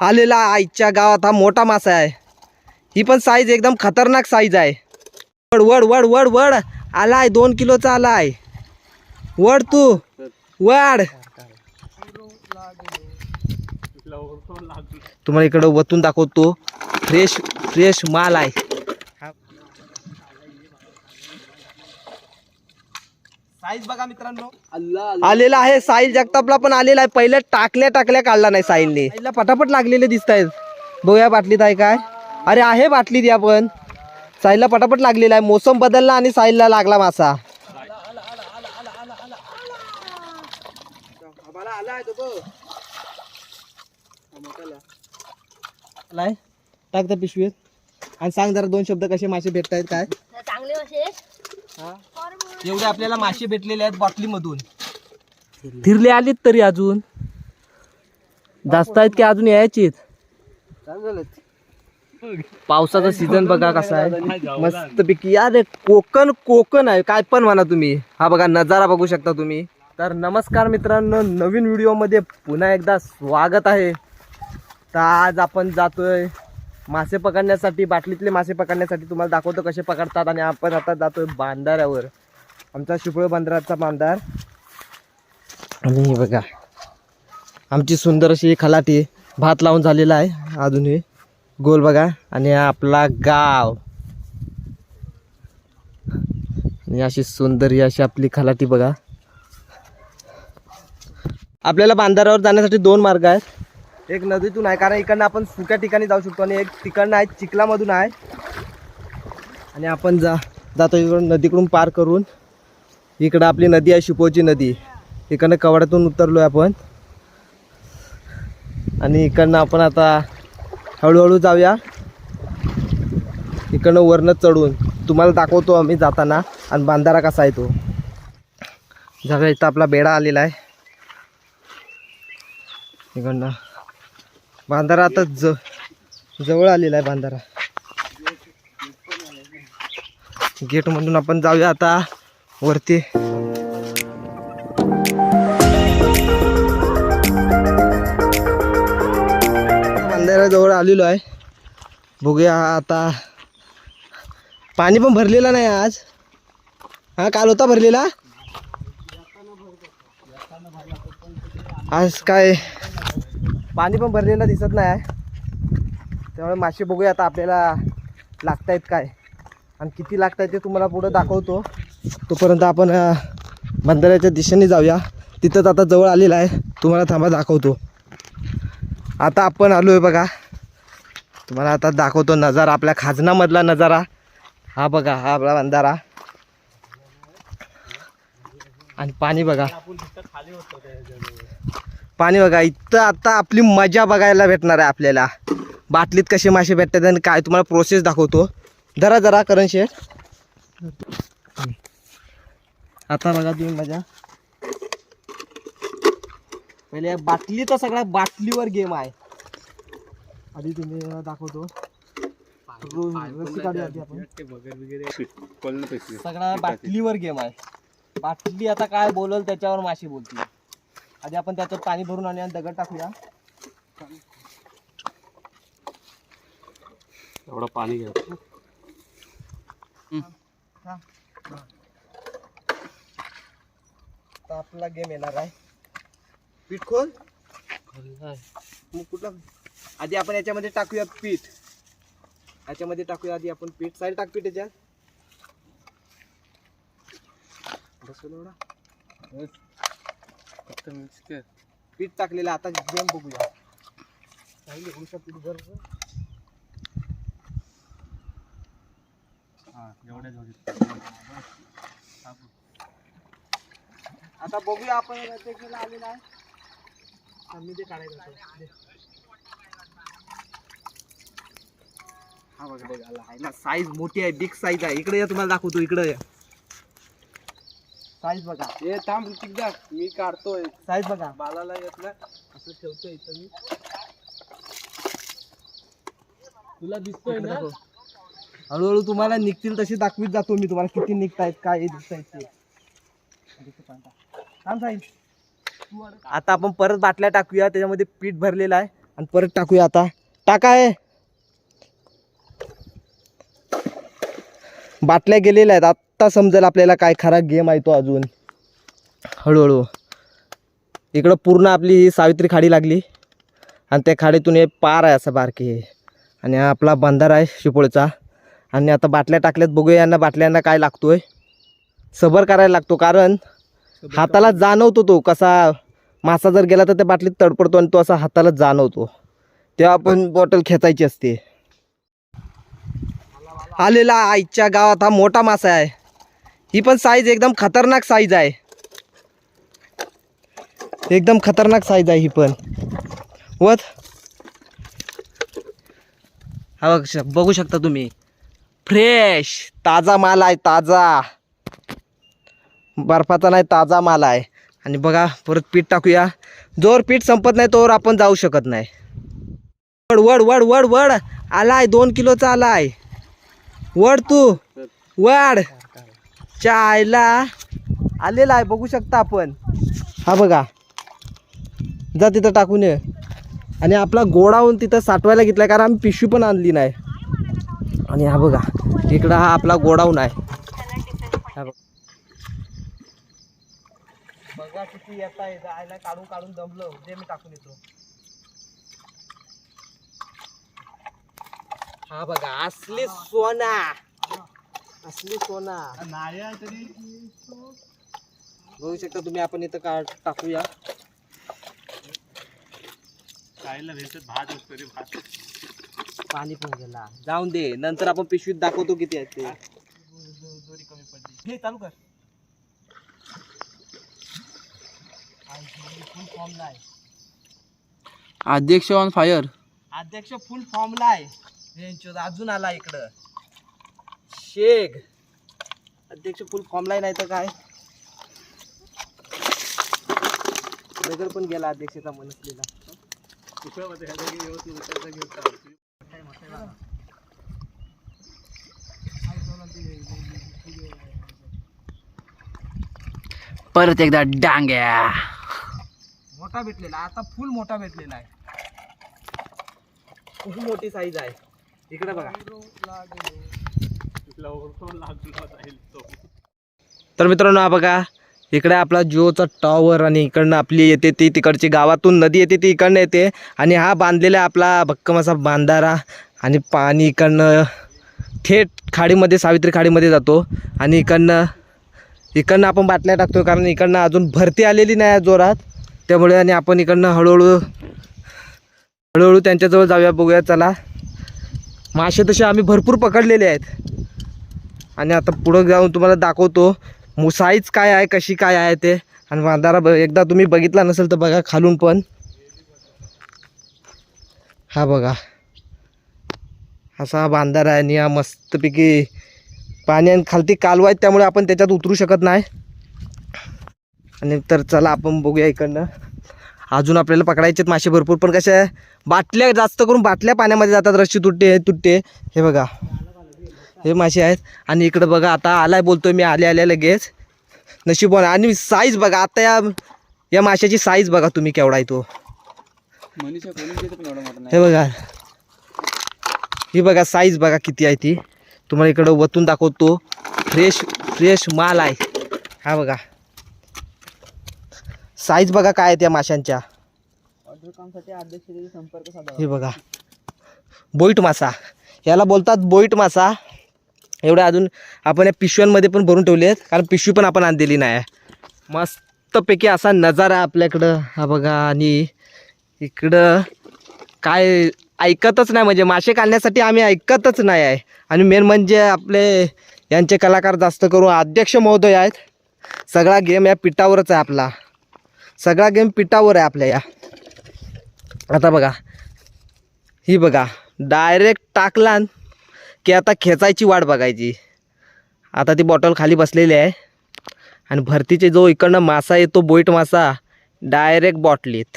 आलेला आईच्या गावात हा मोठा मासा आहे. ही पण साईज एकदम खतरनाक साईज आहे. वड वड वड वड वड. आलाय दोन किलोचा आलाय. वड तू. वड. तुम्हाला इकडं वतून दाखवतो. फ्रेश फ्रेश माल आहे. साईज बघा मित्रांनो. आलेला आहे साहिल जगतापला पण आलेला आहे. पहिले टाकल्या टाकल्या काढला नाही साहिलने साहिलला पटापट लागलेले दिसत आहेत बघूया बाटलीत आहे काय. अरे आहे बाटलीत या पण. साहिलला पटापट लागलेला आहे. मोसम बदलला आणि साहिलला लागला मासा. आलाय? टाक त्या पिशवीत. आणि सांग जरा दोन शब्द कसे मासे भेटत आहेत काय. चांगले असे एवढे आपल्याला मासे भेटलेले आहेत बॉटलीमधून. फिरले आलीत तरी अजून. जास्त आहेत की अजून यायचीत? पावसाचा सीझन बघा कसा आहे. मस्त पैकी अरे कोकण कोकण आहे. काय पण म्हणा तुम्ही. हा बघा नजारा बघू शकता तुम्ही. तर नमस्कार मित्रांनो नवीन व्हिडिओमध्ये पुन्हा एकदा स्वागत आहे. तर आज आपण जातोय मासे पकडण्यासाठी बाटलीतले मासे पकडण्यासाठी तुम्हाला दाखवतो कसे पकडतात आणि आपण आता जातोय बांधाऱ्यावर. आमचा शिपळ बांधाराचा बांधार आणि हे बघा आमची सुंदर अशी खलाटी भात लावून झालेला आहे. अजूनही गोल बघा आणि आपला गाव. आणि अशी सुंदर ही अशी आपली खलाटी बघा. आपल्याला बांधारावर जाण्यासाठी दोन मार्ग आहेत. एक नदीतून आहे कारण इकडनं आपण सुक्या ठिकाणी जाऊ शकतो आणि एक तिकडनं आहे चिखलामधून आहे. आणि आपण जा जातो इकडून नदीकडून पार करून. इकडं आपली नदी आहे शिपोची नदी. इकडनं कवाड्यातून उतरलो आहे आपण. आणि इकडनं आपण आता हळूहळू जाऊया. इकडनं वरनं चढून. तुम्हाला दाखवतो आम्ही जाताना आणि बांधारा कसा आहे तो. जागा इथं आपला बेडा आलेला आहे. इकडनं. बांधारा आता ज जवळ आलेला आहे बांधारा. गेटमधून आपण जाऊया आता. वरती. बांधाऱ्याजवळ आलेलो आहे. बघूया आता. पाणी पण भरलेलं नाही आज. हा काल होता भरलेला? आज काय? पाणी पण भरलेलं दिसत नाही आहे. त्यामुळे मासे बघूया आता आपल्याला लागतायत काय. आणि किती लागतायत ते तुम्हाला पुढं दाखवतो. तोपर्यंत आपण अं, बंधाऱ्याच्या दिशेने जाऊया. तिथंच आता जवळ आलेला आहे. तुम्हाला थांबा दाखवतो. आता आपण आलो आहे बघा. तुम्हाला आता दाखवतो नजारा आपल्या खाजनामधला नजारा. हा बघा हा आपला बंधारा आणि पाणी बघा. पाणी बघा इथं आता आपली मजा बघायला भेटणार आहे आपल्याला. बाटलीत कसे मासे भेटतात आणि काय तुम्हाला प्रोसेस दाखवतो. जरा जरा करण शेठ. आता बघा तुम्ही मजा पहिले या बाटलीचा सगळा बाटलीवर गेम आहे. आधी तुम्ही दाखवतो. सगळा बाटलीवर गेम आहे. बाटली आता काय बोलल त्याच्यावर माशी बोलतील आधी आपण त्याच्यात पाणी भरून आणि दगड टाकूया. एवढं पाणी घ्या. आता आपला गेम येणार आहे. पीठ खोल. मग कुठला? आधी आपण याच्यामध्ये टाकूया पीठ. याच्यामध्ये टाकूया आधी आपण पीठ. साईड टाक पीठ याच्यात. बसवलं एवढा? पीठ टाकलेलं. आता गेम बघूया. साहिल, एवढूशा पीठ भर. आता बघूया आपण रस्त्याकडे आलेला आहे. आम्ही ते काढायचं. हा बघा बघा आला आहे ना. साईज मोठी आहे बिग साईज आहे. इकडे या तुम्हाला दाखवतो इकडे या. साईज बघा. हे थांब ऋतिकदा मी काढतोय. साईज बघा. बालाला घेतलं. असं ठेवतोय इथं मी. तुला दिसतोय ना. हळूहळू तुम्हाला निघतील तशी दाखवीत जातो मी तुम्हाला. किती निघतायत काय दिसतायत ते. थांब साईज आता आपण परत बाटल्या टाकूया त्याच्यामध्ये पीठ भरलेलं आहे. आणि परत टाकूया आता. टाका आहे बाटल्या गेलेल्या आहेत. आत्ता समजेल आपल्याला काय खरा गेम आहे तो अजून. हळूहळू. इकडं पूर्ण आपली ही सावित्री खाडी लागली. आणि त्या खाडीतून हे पार आहे असं बारकी. आणि आपला बंधार आहे शिपोळचा. आणि आता बाटल्या टाकल्यात. बघूया यांना बाटल्यांना काय लागतोय. सबर करायला लागतो कारण हाताला जाणवतो तो कसा मासा जर गेला तर त्या बाटलीत तडपडतो आणि तो असा हाताला जाणवतो. तेव्हा आपण बॉटल खेचायची असते. आलेला आईच्या गावात हा मोठा मासा आहे. ही पण साईज एकदम खतरनाक साईज आहे. एकदम खतरनाक साईज आहे ही पण. वत. हा बघू शकता तुम्ही. फ्रेश ताजा माल आहे ताजा. बर्फाचा नाही ताजा माल आहे. आणि बघा परत पीठ टाकूया. जोर पीठ संपत नाही तोवर आपण जाऊ शकत नाही. वड वड वड वड वड. आलाय दोन किलोचा आलाय. वड तू. वड. चायला. आलेला आहे बघू शकता आपण. हा बघा. जा तिथं टाकून ये. आणि आपला गोडाऊन तिथं साठवायला घेतला कारण आम्ही पिशवी पण आणली नाही. आणि हा बघा इकडं हा आपला गोडाऊन आहे. बघ. किती येत आहे जायला काढून काढून दमलो. जे मी टाकून येतो. हा बघा असली सोना. असली सोना. बघू शकता तुम्ही आपण इथं का टाकूया. पाणी पण गेला. जाऊन दे नंतर आपण पिशवीत दाखवतो किती आहेत ते. हे चालू कर फॉर्मला आहे. अध्यक्ष ऑन फायर. अध्यक्ष फुल फॉर्मला आहे. अजून आला इकडं. शेग. अध्यक्ष फुल फॉर्मला नाही तर काय? नगर पण गेला अध्यक्षाचा मनसलेला. परत एकदा डांग्या. मोठा भेटलेला आता फुल मोठा भेटलेला आहे. खूप मोठी साईज आहे. इकडे बघा. तर मित्रांनो हा बघा. इकडे आपला जिओचा टॉवर आणि इकडनं आपली येते ती तिकडची गावातून नदी येते ती इकडनं येते. आणि हा बांधलेला आपला भक्कम असा बांधारा. आणि पाणी इकडनं थेट खाडीमध्ये सावित्री खाडीमध्ये जातो. आणि इकडनं इकडनं आपण बाटल्या टाकतो कारण इकडनं अजून भरती आलेली नाही जोरात. त्यामुळे आणि आपण इकडनं हळूहळू हळूहळू त्यांच्याजवळ जाऊया बघूया चला. मासे तसे आम्ही भरपूर पकडलेले आहेत. आणि आता पुढं जाऊन तुम्हाला दाखवतो मुसाईज काय आहे कशी काय आहे ते. आणि वांदारा ब एकदा तुम्ही बघितला नसेल तर बघा खालून पण. हा बघा. असा हा बांधारा आहे आणि हा मस्तपैकी पाणी आणि खालती कालवा आहेत त्यामुळे आपण त्याच्यात उतरू शकत नाही. आणि तर चला आपण बघूया इकडनं. अजून आपल्याला पकडायचे मासे भरपूर पण कशा आहे? बाटल्या जास्त करून बाटल्या पाण्यामध्ये जातात रस्सी तुटते तुटते. हे बघा. हे मासे आहेत. आणि इकडं बघा आता आलाय बोलतोय मी आले आल्या लगेच. नशीबवान आणि साईज बघा आता या या माशाची साईज बघा तुम्ही केवढा आहे तो. हे बघा. ही बघा साईज बघा किती आहे ती. तुम्हाला इकडं वतून दाखवतो. फ्रेश फ्रेश माल आहे. हा बघा. साईज बघा काय आहे त्या माशांच्या. ऑर्डर कामसाठी अध्यक्षाचे संपर्क साधा. हे बघा. बोईट मासा. याला बोलतात बोईट मासा. एवढ्या अजून आपण या पिशव्यांमध्ये पण भरून ठेवले आहेत. कारण पिशवी पण आपण आणलेली नाही आहे. मस्तपैकी असा नजारा आहे आपल्याकडं. हा बघा. आणि इकडं काय ऐकतच नाही. म्हणजे मासे काढण्यासाठी आम्ही ऐकतच नाही आहे. आणि मेन म्हणजे आपले यांचे कलाकार जास्त करून अध्यक्ष महोदय आहेत. सगळा गेम या पिठावरच आहे आपला. सगळा गेम पिठावर आहे आपल्या या. आता बघा. ही बघा. डायरेक्ट टाकला की आता खेचायची वाट बघायची. आता ती बॉटल खाली बसलेली आहे. आणि भरतीचे जो इकडनं मासा येतो बोईट मासा डायरेक्ट बॉटलीत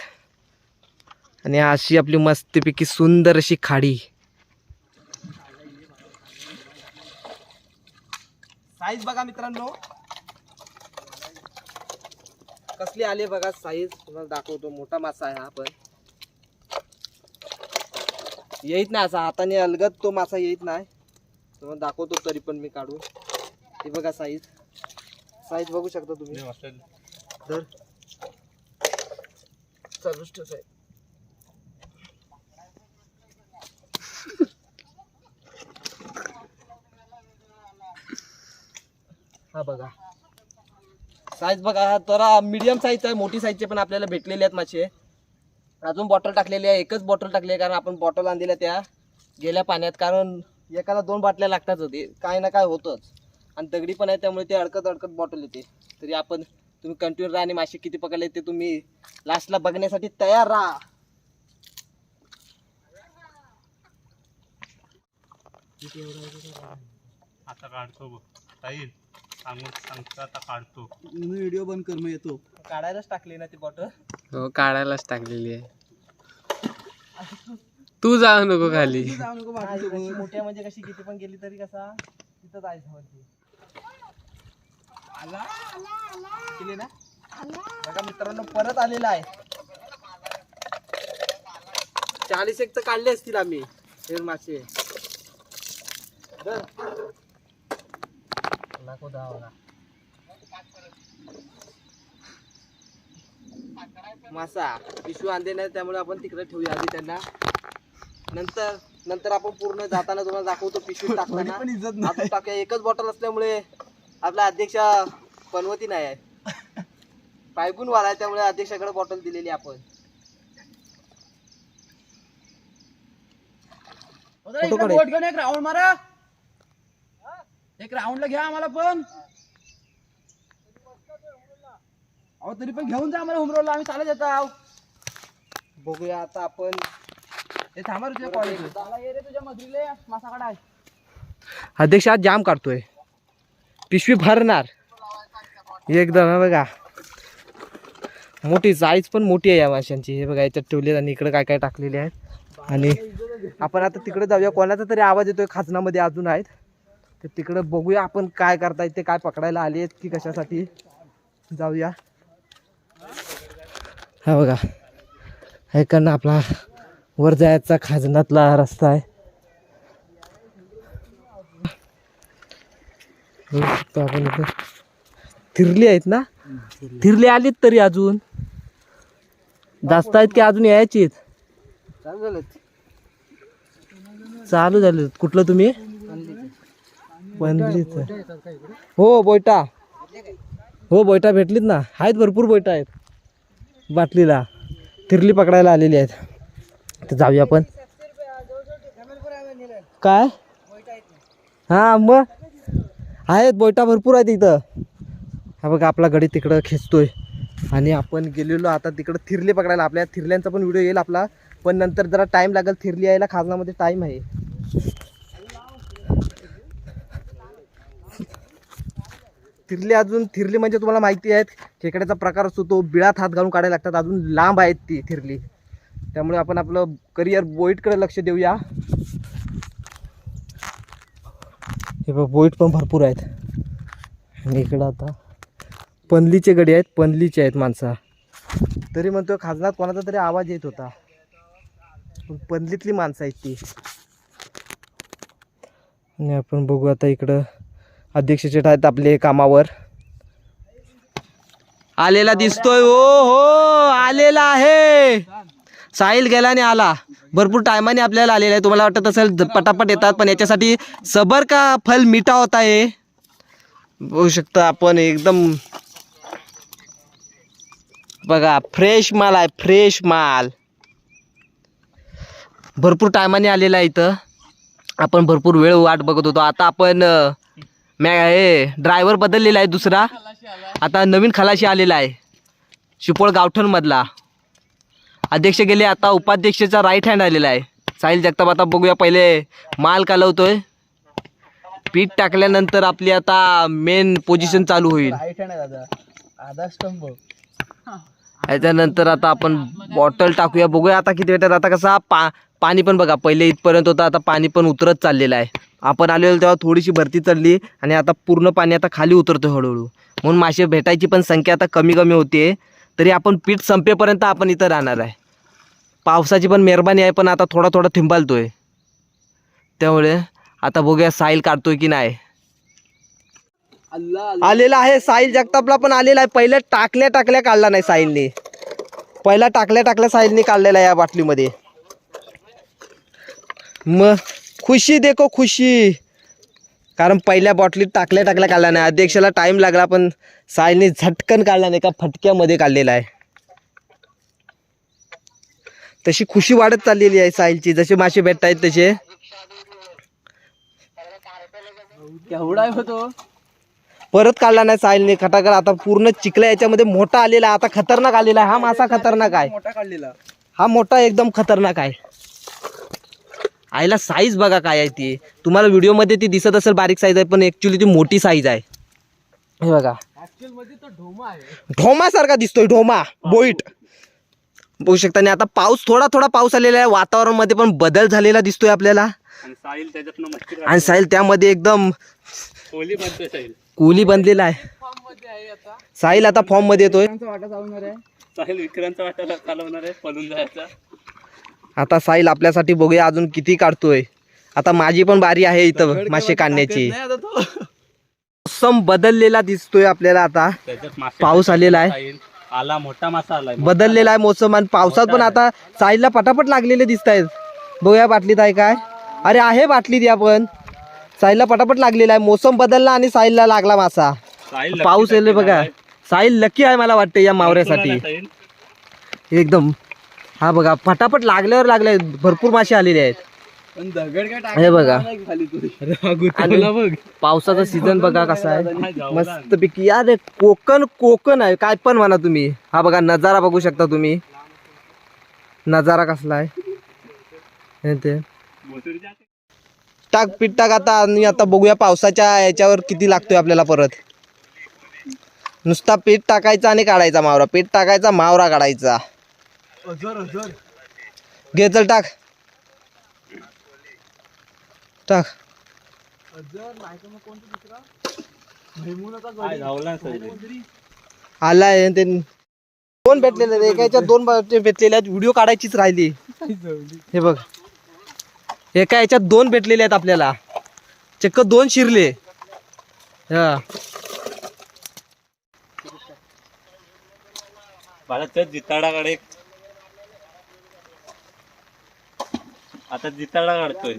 आणि अशी आपली मस्तपैकी सुंदर अशी खाडी. साईज बघा मित्रांनो. कसली आली बघा साईज तुम्हाला दाखवतो. मोठा मासा आहे हा पण. येत नाही असा. हाताने अलगद तो मासा येत नाही. तुम्हाला दाखवतो तरी पण मी काढून. हे बघा साईज साईज बघू शकता तुम्ही? तर चालूच ठेव साहेब. हा बघा. साईज बघा तर मीडियम साईज आहे मोठी साईजचे पण आपल्याला भेटलेले आहेत मासे. अजून बॉटल टाकलेली आहे एकच बॉटल टाकली आहे कारण आपण बॉटल आणलेल्या त्या गेल्या पाण्यात. कारण एकाला दोन बाटल्या लागतात होते. काय ना काय होतंच. आणि दगडी पण आहे त्यामुळे ते अडकत अडकत बॉटल येते. तरी आपण तुम्ही कंटिन्यू राहा आणि मासे किती पकडले ते तुम्ही लास्टला बघण्यासाठी तयार राहा. आता काढतो बघ. सांगून सांगतो आता काढतो. व्हिडिओ बंद कर मग येतो. काढायलाच टाकली ना ती बॉटल हो काढायलाच टाकलेली आहे. तू जाऊ नको खाली. जाऊ नको कशी मोठ्या म्हणजे कशी किती पण गेली तरी कसा तिथं जायचं वरती केली ना? बघा मित्रांनो परत आलेला आहे. चाळीस एक तर काढले असतील आम्ही हे मासे. धर. नको धावाला. मासा पिशवी आणले नाही त्यामुळे आपण तिकडे ठेवूया आधी त्यांना. नंतर नंतर आपण पूर्ण जाताना तुम्हाला दाखवतो पिशवी टाकताना. आपण टाकूया. एकच बॉटल असल्यामुळे आपला अध्यक्ष पनवती नाही आहे. पायगुण वाला आहे त्यामुळे अध्यक्षाकडे बॉटल दिलेली आपण. राऊंड मारा. एक राऊंडला घ्या आम्हाला पण. अहो तरी पण घेऊन जा आम्हाला उमरवला आम्ही चालत येत. आहो बघूया आता आपण. हे थांबा तुझ्या कॉलेज ये रे तुझ्या मधुरीले. मासा काढाय अध्यक्ष आज जाम काढतोय. पिशवी भरणार. एकदम हे बघा. मोठी साईज पण मोठी आहे या माशांची. हे बघा याच्यात ठेवले आणि इकडे काय काय टाकलेले आहेत. आणि आपण आता तिकडे जाऊया. कोणाचा तरी आवाज येतोय. खाजनामध्ये अजून आहेत. तर तिकडे बघूया आपण काय करतायत ते काय पकडायला आले आहेत की कशासाठी. जाऊया. हा बघा. ऐकणं आपला वर जायचा खाजनातला रस्ता आहे. आपण थिरली आहेत ना? थिरली आलीत तरी अजून. जास्त आहेत की अजून यायची चालू झाले कुठलं तुम्ही? पनलीच हो बोयटा. हो बोयटा भेटलीत ना. आहेत भरपूर बोयटा आहेत. बाटलीला. थिरली पकडायला आलेली आहेत. तर जाऊया आपण. काय? हा मग? आहेत बोयटा भरपूर आहेत इथं. हा बघा आपला गडी तिकडं खेचतोय. आणि आपण गेलेलो आता तिकडं थिरले पकडायला. आपल्या थिरल्यांचा पण व्हिडिओ येईल आपला. पण नंतर जरा टाइम लागेल थिरली यायला. खाजनामध्ये टाइम आहे. थिरली अजून थिरली म्हणजे तुम्हाला माहिती आहेत खेकड्याचा प्रकार असतो तो बिळात हात घालून काढायला लागतात अजून लांब आहेत ती थिरली. त्यामुळे आपण आपलं करिअर बोईटकडे लक्ष देऊया. हे बघ बोईट पण भरपूर आहेत. आणि इकडं आता पनलीचे गडी आहेत पनलीचे आहेत माणसा. तरी म्हणतो खाजनात कोणाचा तरी आवाज येत होता. पण पनलीतली माणसं आहेत ती. आणि आपण बघू आता इकडं. अध्यक्ष शेठ आहेत आपले कामावर. आलेला दिसतोय. हो हो आलेला आहे. साहिल गेला आला. भरपूर टायमाने आपल्याला आलेला आहे. तुम्हाला वाटत असेल पटापट येतात पण याच्यासाठी सबर का फल मिठा होता आहे बघू शकता आपण एकदम. बघा फ्रेश माल आहे फ्रेश माल. भरपूर टायमाने आलेला आहे इथं. आपण भरपूर वेळ वाट बघत होतो. आता आपण मॅ हे ड्रायव्हर बदललेला आहे दुसरा. आता नवीन खलाशी आलेला आहे. चिपोळ गावठणमधला अध्यक्ष गेले आता उपाध्यक्षाचा राईट हँड आलेला आहे. साहिल जगताप आता बघूया पहिले माल कालवतोय. पीठ टाकल्यानंतर आपली आता मेन पोझिशन चालू होईल. राईट हँड आहे दादा. आधा स्तंभ. याच्यानंतर आता आपण बॉटल टाकूया बघूया आता किती वेळात आता कसा पा पाणी पण बघा पहिले इथपर्यंत होतं आता पाणी पण उतरत चाललेलं आहे. आपण आलेलो तेव्हा थोडीशी भरती चढली आणि आता पूर्ण पाणी आता खाली उतरतं हळूहळू. म्हणून मासे भेटायची पण संख्या आता कमी कमी होते तरी आपण पीठ संपेपर्यंत आपण इथं राहणार आहे. पावसाची पण मेहरबानी आहे पण आता थोडा थोडा थिंबालतोय. त्यामुळे आता बघूया साईल काढतोय की नाही. आलेला आहे साहिल जगतापला पण आलेला आहे. पहिल्या टाकल्या टाकल्या काढला नाही साहिलने. पहिला टाकल्या टाकल्या साहिलने काढलेला आहे या बाटलीमध्ये. मग खुशी देखो खुशी. कारण पहिल्या बॉटलीत टाकल्या टाकल्या काढला नाही. अध्यक्षाला टाइम लागला पण साहिलने झटकन काढला नाही का फटक्यामध्ये काढलेला आहे. तशी खुशी वाढत चाललेली आहे साहिलची जसे मासे भेटत आहेत तसे परत काढला नाही साहिलने खटाकर आता पूर्ण चिखला याच्यामध्ये मोठा आलेला आता खतरनाक आलेला आहे. हा मासा खतरनाक आहे. मोठा काढलेला. हा मोठा एकदम खतरनाक आहे. आईला साईज बघा काय आहे ती. तुम्हाला व्हिडिओमध्ये ती दिसत असेल बारीक साईज आहे पण ॲक्च्युली ती मोठी साईज आहे. हे बघा. ऍक्च्युअलमध्ये तो ढोमा आहे ढोमासारखा दिसतोय ढोमा. बोईट. बघू शकता आणि आता पाऊस थोडा थोडा पाऊस आलेला आहे वातावरणामध्ये पण बदल झालेला दिसतोय आपल्याला. आणि साहिल त्यामध्ये एकदम कोहली बनलेला आहे फॉर्ममध्ये आहे. आता साहिल आता फॉर्ममध्ये येतोय. वाटा चालवणार आहे. साहिल विक्रांतचा वाटायला चालवणार आहे पळून जायचा. आता साहिल आपल्यासाठी बघूया अजून किती काढतोय. आता माझी पण बारी आहे इथं मासे काढण्याची. मोसम बदललेला दिसतोय आपल्याला आता. पाऊस आलेला आहे. साईल आला मोठा मासा आलाय. बदललेला आहे मोसम आणि पावसात पण आता साईडला पटापट लागलेले दिसत आहेत. बघूया बाटलीत आहे काय. अरे आहे बाटलीत या पण. साईडला पटापट लागलेला आहे. मोसम बदलला आणि साईडला लागला मासा. पाऊस येईल बघा. साहिल लकी आहे मला वाटतं या मावऱ्यासाठी. साईल एकदम. हा बघा पटापट लागल्यावर लागले भरपूर मासे आलेले आहेत. पण दगड काय हे बघा. खाली तू. आणि पावसाचा सीझन बघा कसा आहे. मस्त पैकी यार हे कोकण कोकण आहे. काय पण म्हणा तुम्ही. हा बघा नजारा बघू शकता तुम्ही. नजारा कसला आहे. हे ते. टाक पीठ टाक आता. आणि आता बघूया पावसाच्या याच्यावर किती लागतोय आपल्याला परत. नुसता पीठ टाकायचा आणि काढायचा मावरा. पीठ टाकायचा मावरा काढायचा. घे चल टाक. टाक. आलाय ते. दोन भेटलेले आहेत. एका याच्यात दोन भेटलेल्या आहेत. व्हिडिओ काढायचीच राहिली. हे बघ. एका याच्यात दोन भेटलेले आहेत आपल्याला. चक्क दोन शिरले. हा. मला तर जिताडाकडे. आता जिताडा काढतोय.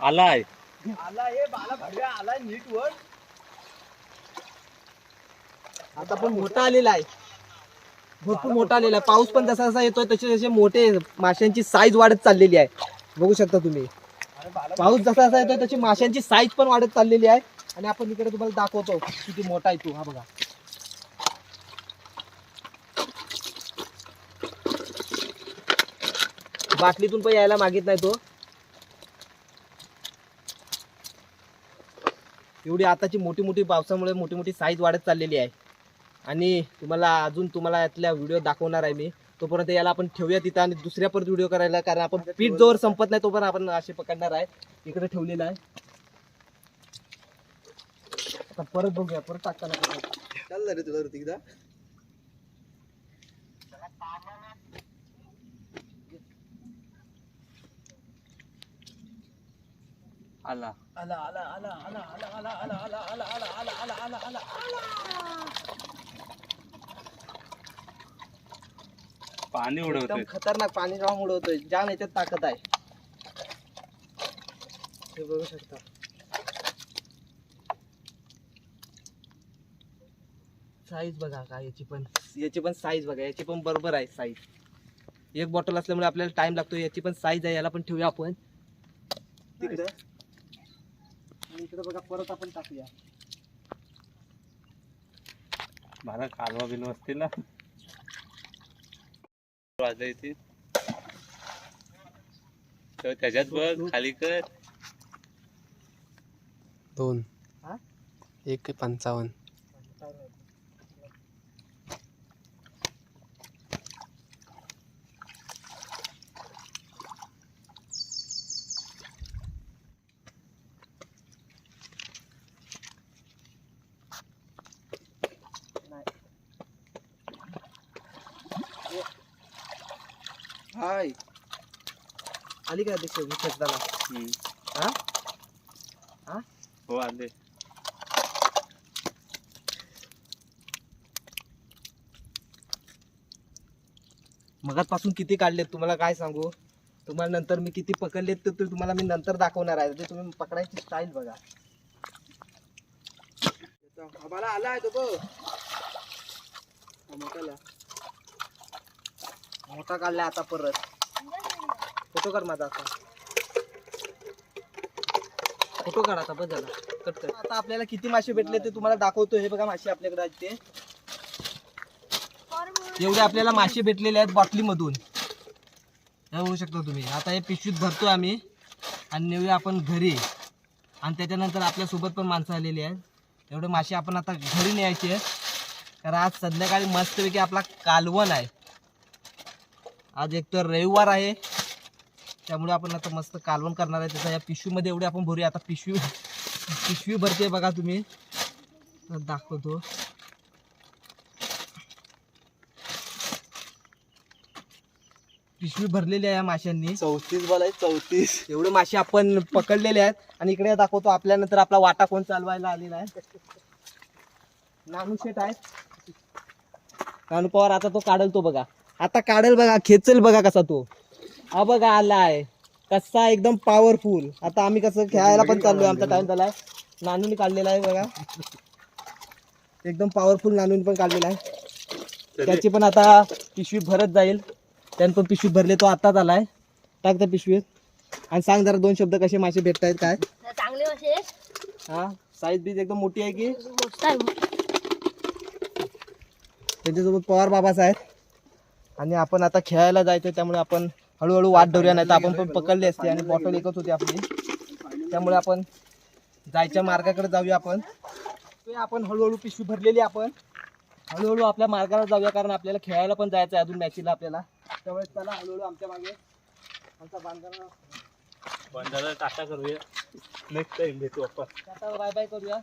आलाय. आला हे बाला भडव्या आलाय नीट वर. आता पण मोठा आलेला आहे. भरपूर मोठा आलेला आहे. पाऊस पण जसा जसा येतोय तसे तसे मोठे माशांची साईज वाढत चाललेली आहे. बघू शकता तुम्ही. पाऊस जसा जसा येतोय तशी माशांची साईज पण वाढत चाललेली आहे. आणि आपण इकडे तुम्हाला दाखवतो किती मोठा आहे तो हा बघा. बाटलीतून पण यायला मागित नाही तो. एवढी आताची मोठी मोठी पावसामुळे मोठी मोठी साईज वाढत चाललेली आहे. आणि तुम्हाला अजून तुम्हाला यातल्या व्हिडिओ दाखवणार आहे मी. तोपर्यंत याला आपण ठेवूया तिथं आणि दुसऱ्या परत व्हिडिओ करायला कारण आपण पीठ जोवर संपत नाही तोपर्यंत आपण असे पकडणार आहे. इकडे ठेवलेला आहे. आता परत बघूया परत टाकताना चाललं रे तुला ऋतिकदा आला आला आला आला आला आला आला आला आला आला आला आला आला आला आला पाणी एकदम उडवतोय खतरनाक पाणी जेव्हा उडवतोय जाम याच्यात ताकद आहे हे बघू शकता साईज बघा का याची पण. याची पण साईज बघा याची पण बरोबर आहे साईज एक बॉटल असल्यामुळे आपल्याला टाइम लागतो याची पण साईज आहे याला पण ठेवूया आपण. तिकडे इकडे बघा परत आपण टाकूया. मला कालवा बिल असतील ना. वाजायची तर त्याच्यात बघ खाली कर. दोन. हा? एक पंचावन्न. काय ते शेवटी खेचताना हा? हा? हो आले. मगाचपासून किती काढलेत तुम्हाला काय सांगू? तुम्हाला नंतर मी किती पकडलेत ते ते तुम्हाला मी नंतर दाखवणार आहे. ते तुम्ही पकडायची स्टाईल बघा. आम्हाला आला आहे तो बघ. हा मोठाला. मोठा काढला आता परत. फोटो काढ माझा आता. फोटो काढ आता बस झाला कट कर. आता आपल्याला किती मासे भेटले ते तुम्हाला दाखवतो हे बघा मासे आपल्याकडे आहेत ते. एवढे आपल्याला मासे भेटलेले आहेत बॉटलीमधून. हे बघू शकता तुम्ही. आता हे पिशवीत भरतो आम्ही. आणि नेऊया आपण घरी. आणि त्याच्यानंतर आपल्यासोबत पण माणसं आलेली आहेत. एवढे मासे आपण आता घरी न्यायचे आहेत. कारण आज संध्याकाळी मस्तपैकी आपला कालवण आहे. आज एक तर रविवार आहे. त्यामुळे आपण आता मस्त कालवण करणार आहे. त्याचा या पिशवीमध्ये एवढे आपण भरूया. आता पिशवी पिशवी भरते बघा तुम्ही. दाखवतो. पिशवी भरलेली आहे या माशांनी. चौतीस बॉल आहे चौतीस. एवढे मासे आपण पकडलेले आहेत. आणि इकडे दाखवतो आपल्यानंतर आपला वाटा कोण चालवायला आलेला आहे. नानू शेट आहे नानू पवार आता तो काढल तो बघा. आता काढेल बघा. खेचल बघा कसा तो. हा बघा आलाय. कसा एकदम पॉवरफुल आता आम्ही कसं खेळायला पण चाललोय आमचा टाइम झालाय. नानूने काढलेला आहे बघा. एकदम पॉवरफुल नानूने पण काढलेला आहे. त्याची पण आता पिशवी भरत जाईल. त्यानं पण पिशवी भरले तो आताच आलाय. टाक त्या पिशवीत. आणि सांग जरा दोन शब्द कसे मासे भेटत आहेत काय चांगले मासे. हा? साईज बीज एकदम मोठी आहे की? त्यांच्यासोबत पवार बाबाच आहेत. आणि आपण आता खेळायला जायचं त्यामुळे आपण हळूहळू वाट धरूया नाही तर आपण पण पकडली असते आणि बॉटल एकच होती आपली. त्यामुळे आपण जायच्या मार्गाकडे जाऊया आपण. ते आपण हळूहळू पिशवी भरलेली आपण. हळूहळू आपल्या मार्गाला जाऊया कारण आपल्याला खेळायला पण जायचं आहे अजून मॅचीला आपल्याला. त्यामुळे चला हळूहळू आमच्या मागे. आमचा बंधारा टाटा करूया. नेक्स्ट टाइम भेटू आपण. बाय बाय करूया.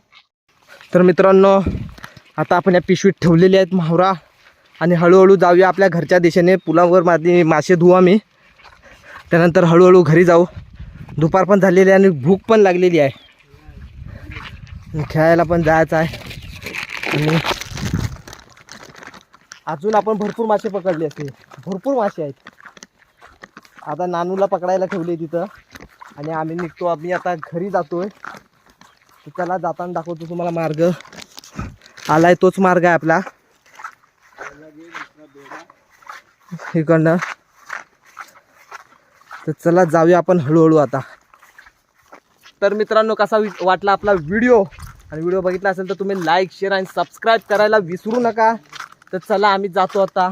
तर मित्रांनो आता आपण या पिशवीत ठेवलेली आहेत म्हावरा आणि हळूहळू जाऊया आपल्या घरच्या दिशेने. पुलावर माझी मासे धुवू आम्ही. त्यानंतर हळूहळू घरी जाऊ. दुपार पण झालेली आहे आणि भूक पण लागलेली आहे. खेळायला पण जायचं आहे. आणि अजून आपण भरपूर मासे पकडले असते भरपूर मासे आहेत. आता नानूला पकडायला ठेवले तिथं. आणि आम्ही निघतो. आम्ही आता घरी जातोय. आहे चला जाताना दाखवतो तुम्हाला मार्ग. आलाय तोच मार्ग आहे आपला. इकडनं तर चला जाऊया आपण हळूहळू आता. तर मित्रांनो कसा वि- वाटला आपला व्हिडिओ? आणि व्हिडिओ बघितला असेल तर तुम्ही लाईक शेअर आणि सबस्क्राईब करायला विसरू नका. तर चला आम्ही जातो आता.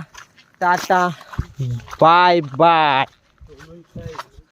टाटा. Bye bye